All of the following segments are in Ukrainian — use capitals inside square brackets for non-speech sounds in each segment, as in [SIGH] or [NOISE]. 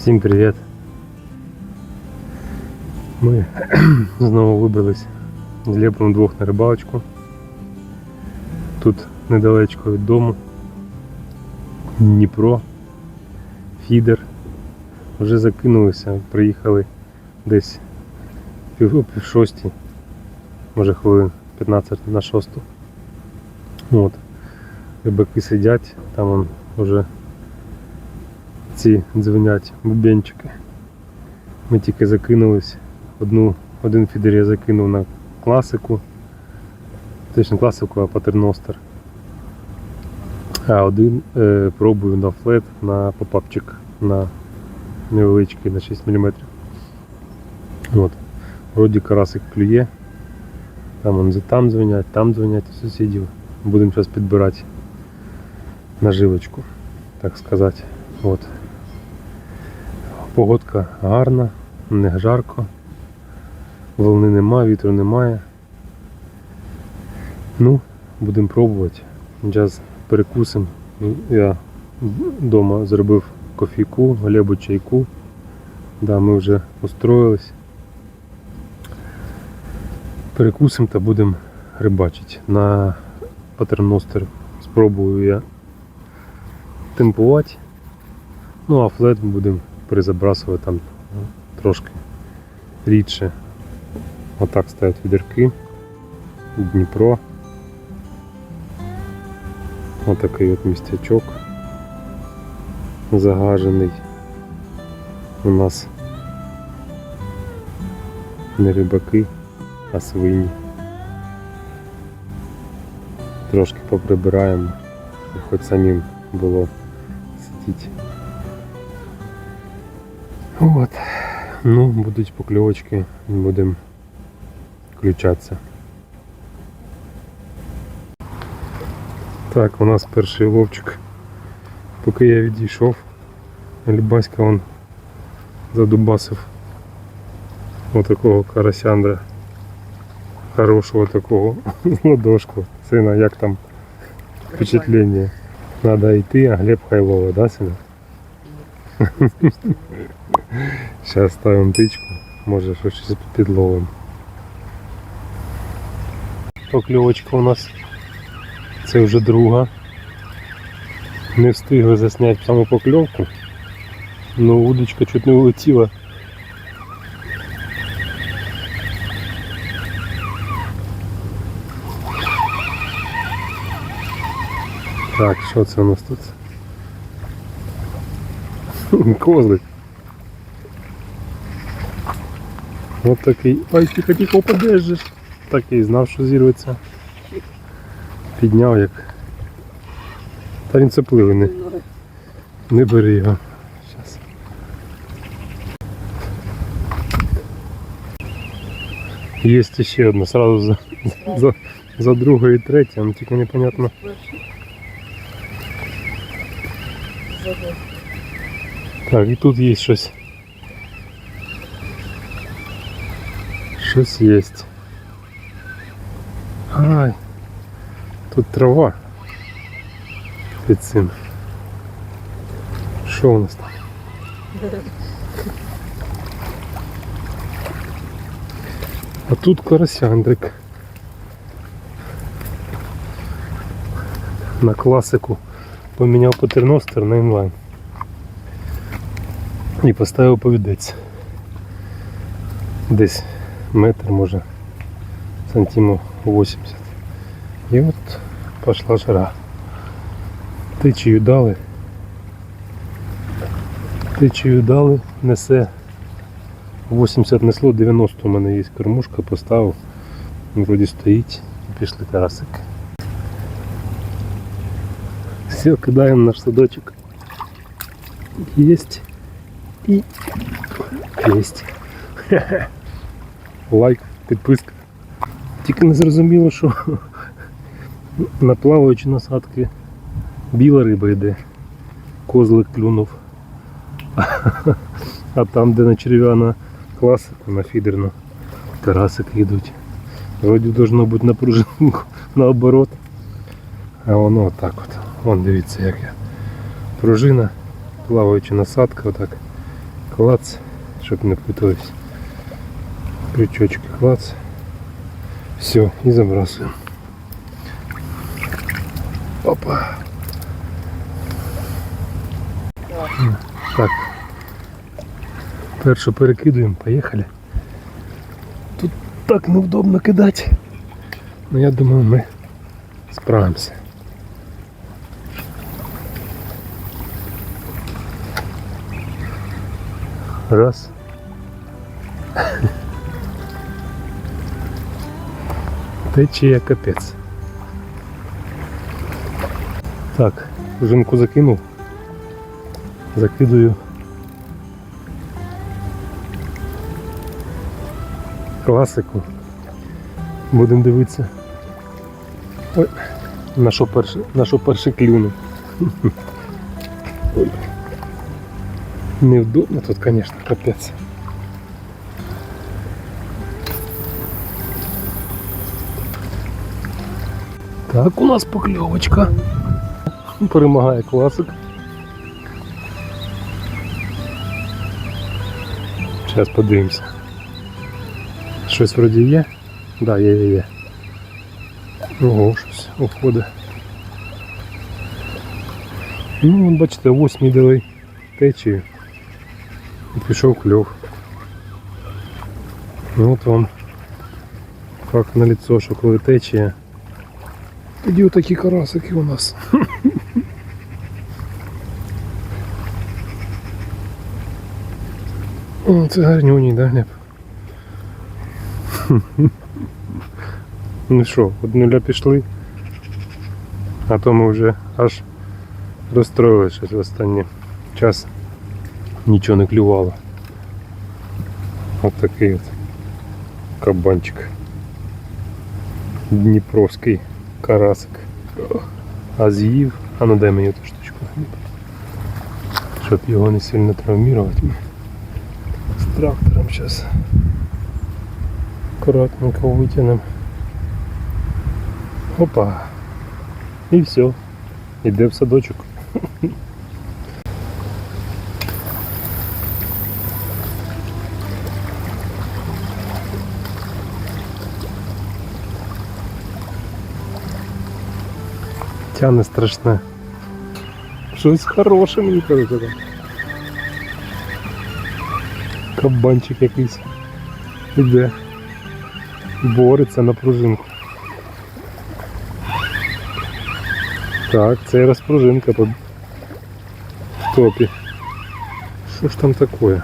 Всім привіт! Ми [CLEARS THROAT] знову вибрались з Лєпом двох на рибалочку. Тут недалечко від дому. Дніпро, фідер. Вже закинулися, приїхали десь пів, шостій, може хвилин 15 на шосту. От. Рибаки сидять, там вже ці дзвенять бубенчики. Ми тільки закинулись. Одну, один фідер я закинув на класику. Точно класику, а патерностер. А один е, пробую на флет на попапчик на невеличкий на 6 мм. От. Вроді карасик клює. Там, вон, там дзвонять, там дзвонять сусідів. Будемо зараз підбирати наживочку, так сказати. От. Погодка гарна, не жарко, волни нема, вітру немає. Ну, будемо пробувати. Зараз перекусимо. Я вдома зробив кофійку, глебу чайку. Да, ми вже устроїлись. Перекусимо та будемо рибачити. На патерностер спробую я темпувати. Ну а флет будемо перезабрасувати там ну, трошки рідше. Отак стоять відерки. Дніпро. Отакий от містячок загажений. У нас не рибаки, а свині. Трошки поприбираємо, хоч самим було От. Ну, будуть покльовочки, будемо включатися. Так, у нас перший ловчик. Поки я відійшов, Лібаська он задубасив отакого карасяндра. Хорошого такого з [LAUGHS] ладошку. Сина, як там впечатлення? Надо йти, а Глеб хай ловить, да, сина? [LAUGHS] Зараз ставимо тичку, може щось підловимо. Покльовочка у нас. Це вже друга. Не встигли засняти саму покльовку. Ну удочка чуть не улетіла. Так, що це у нас тут? [LAUGHS] Козлик. Ось такий. Ай, тихо, тихо, упадеш же. Так і знав, що зірветься. Підняв як. Та він цепливий, не, не бери його. Щас. Є ще одна, сразу за, за, за другою і третьою, тільки непонятно. Так, і тут є щось. Щось є. Ай, тут трава під цим. Що у нас там? А тут карасяндрик. На класику поміняв патерностер на інлайн. І поставив повідець. Десь метр, може, сантимів 80. І от пішла жара. Тичію дали. Тичію дали, несе 80 несло, 90 у мене є кормушка, поставив. Вроді стоїть пішли карасики. Все, кидаємо наш садочок. Есть. І есть. Лайк, підписка. Тільки не зрозуміло, що [LAUGHS] на плаваючі насадки біла риба йде. Козлик клюнув. [LAUGHS] А там, де на черв'яна класику, на фідерну, карасики йдуть. Вроді должно бути на пружинку [LAUGHS] наоборот. А воно отак от. Вон дивіться як я. Пружина, плаваюча насадка отак. клац, щоб не путались. Крючочки клац. Все, і забрасуємо. Опа. Так. Першу перекидуємо, поїхали. Тут так неудобно кидати. Ну я думаю, ми справимося. Раз. Течія капець. Так, жінку закинув. Закидую. Класику. Будемо дивитися. Ой, на що перше, на що перше клюнув. [LAUGHS] Ой. Неудобно тут, конечно, капець. Так, у нас покльовочка. Перемагає класик. Зараз подивимося. Щось вроді є? Да, є, є, є. Ого, щось уходить. Ну, вон, бачите, восьмій дали течію. І пішов кльов. Ну от вам факт на лицо, що коли течія. Тоді отакі карасики у нас. [LAUGHS] О, це гарнюні, да, Глеб? [LAUGHS] Ну що, од нуля пішли, а то ми вже аж розстроїли щось в останній час. Нічого не клювало. От такий от кабанчик. Дніпровський Карасик. А з'їв. А ну дай мені ту штучку. Щоб його не сильно травмірувати. З трактором зараз аккуратненько витягнемо. Опа. І все. Іде в садочок. Тяне страшне. Щось хороше мені кажуть. там. Кабанчик якийсь. Іде. Бореться на пружинку. Так, це раз пружинка тут в топі. Що ж там таке?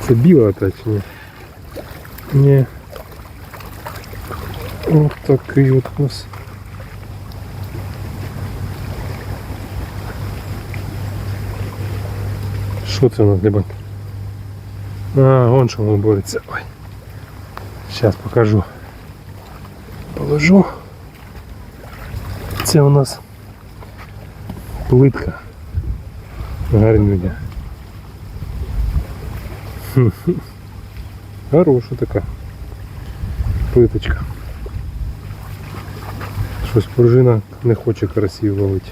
Це біла опять чи ні? Ось такий от у нас. Що це у нас, Лебан? А, вон що воно бореться. Ой. Зараз покажу. Положу. Це у нас плитка. Гарнюня. Хороша така плиточка. Щось пружина не хоче карасів ловити.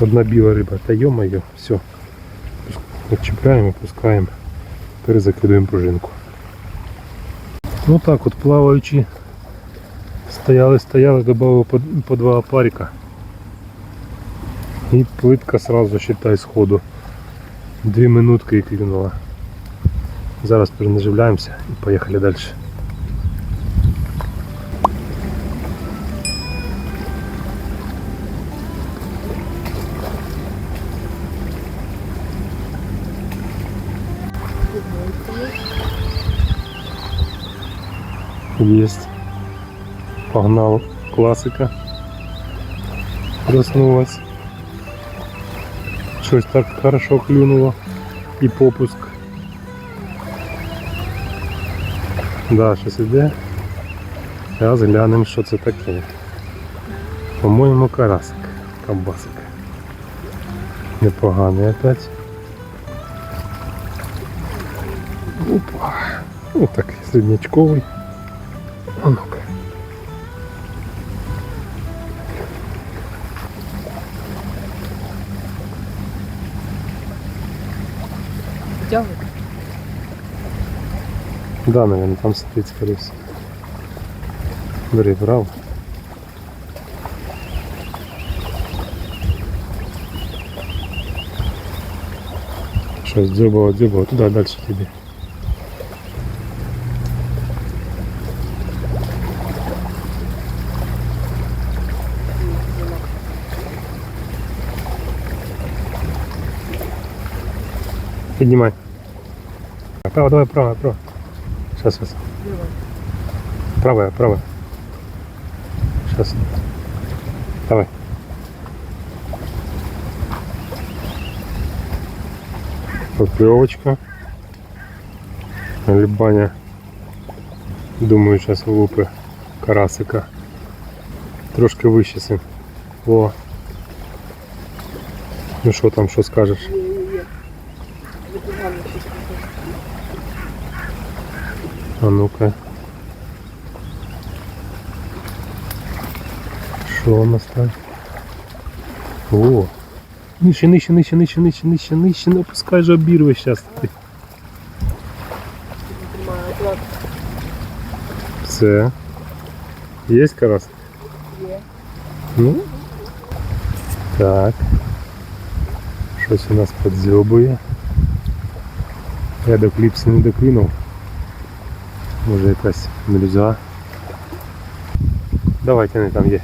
Одна біла риба. Та йо-моє, все. Відчіпляємо, пускаємо, перезакидуємо пружинку. Ну так от плаваючи. Стояли, стояли, додали по, по два опарика. І плитка сразу, считай, сходу. Дві минутки і клюнула. Зараз перенаживляємося і поїхали далі. Есть. Погнал класика. Проснулась. Щось так хорошо клюнуло. І попуск. Да, щось іде. Зараз глянемо, що це таке. По-моєму, карасик. Кабасик. Непоганий опять. Опа. Ось такий середнячковий. А ну-ка. Делают? Да, наверное, там стоит, скорее всего. Бери, брал. Сейчас дюбало, дюбало, туда дальше тебе. Піднімай. Право, давай, право, право. Сейчас, сейчас. Правая, правая. Сейчас. Давай. Поклевочка. Либаня. Думаю, сейчас влупи карасика. Трошки вище син. О. Ну що там, що скажеш? А ну-ка. Що у нас там? О! Нижче, нижче, нижче, нижче, нижче, нижче, нижче, не опускай же зараз. Тримаю акурат. Все. Є карас? Є. Ну. Так. Щось у нас подзьобує. Я до кліпси не докинув. Може якась мелюза. Давай тяни там є.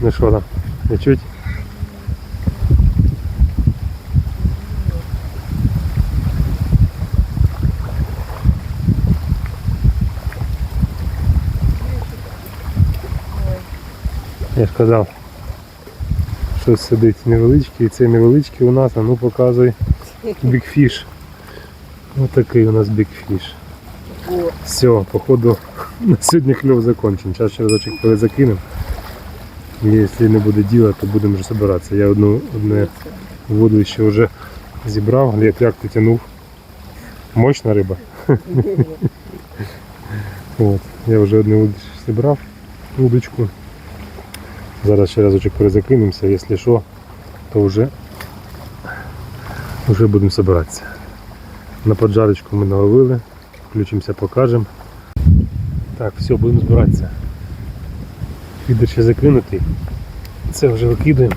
Ну що там? Не чуть? Я ж щось сидить невеличкий, і це невеличкий у нас, а ну показуй бікфіш. Ось такий у нас бікфіш. Все, походу [LAUGHS] на сьогодні кльов закончен. Зараз ще разочок перезакинемо. І Якщо не буде діла, то будемо вже збиратися. Я одну одне водище вже зібрав. Глеб, як ти тянув? Мощна риба. [LAUGHS] От. Я вже одне удочку зібрав удочку. Зараз ще разочок перезакинемося, якщо що, то вже, вже будемо збиратися. На поджарочку ми наловили, включимося, покажемо. Так, все, будемо збиратися. Фідер ще закинутий. Це вже викидаємо.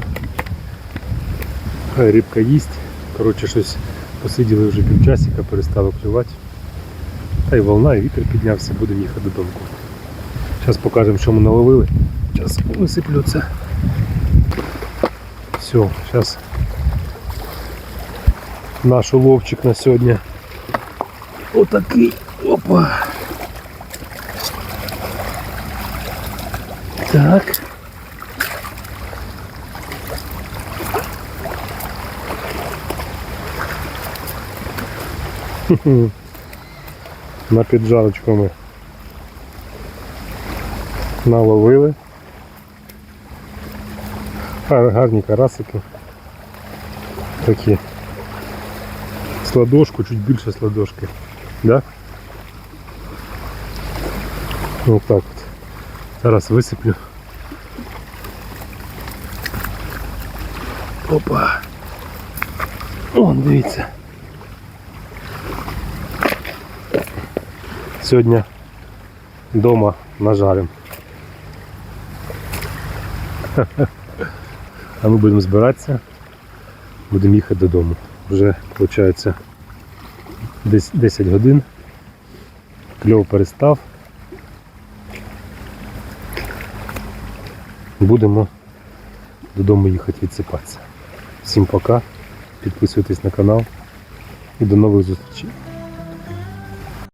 Хай рибка їсть. Коротше, щось посиділи вже півчасика, перестало клювати. Та й волна, і вітер піднявся, будемо їхати додому. Зараз покажемо, що ми наловили. Висиплю це. Все, зараз наш уловчик на сьогодні. Отакий. Опа. Так. [LAUGHS] На піджарочку ми наловили. Гар- Гарні карасики. Такі. З ладошку, чуть більше з ладошки. Да? Ось так от. Зараз висиплю. Опа. Вон, дивіться. Сьогодні вдома нажарим. А ми будемо збиратися, будемо їхати додому. Вже виходить десь 10 годин. Кльов перестав. Будемо додому їхати відсипатися. Всім пока. Підписуйтесь на канал і до нових зустрічей.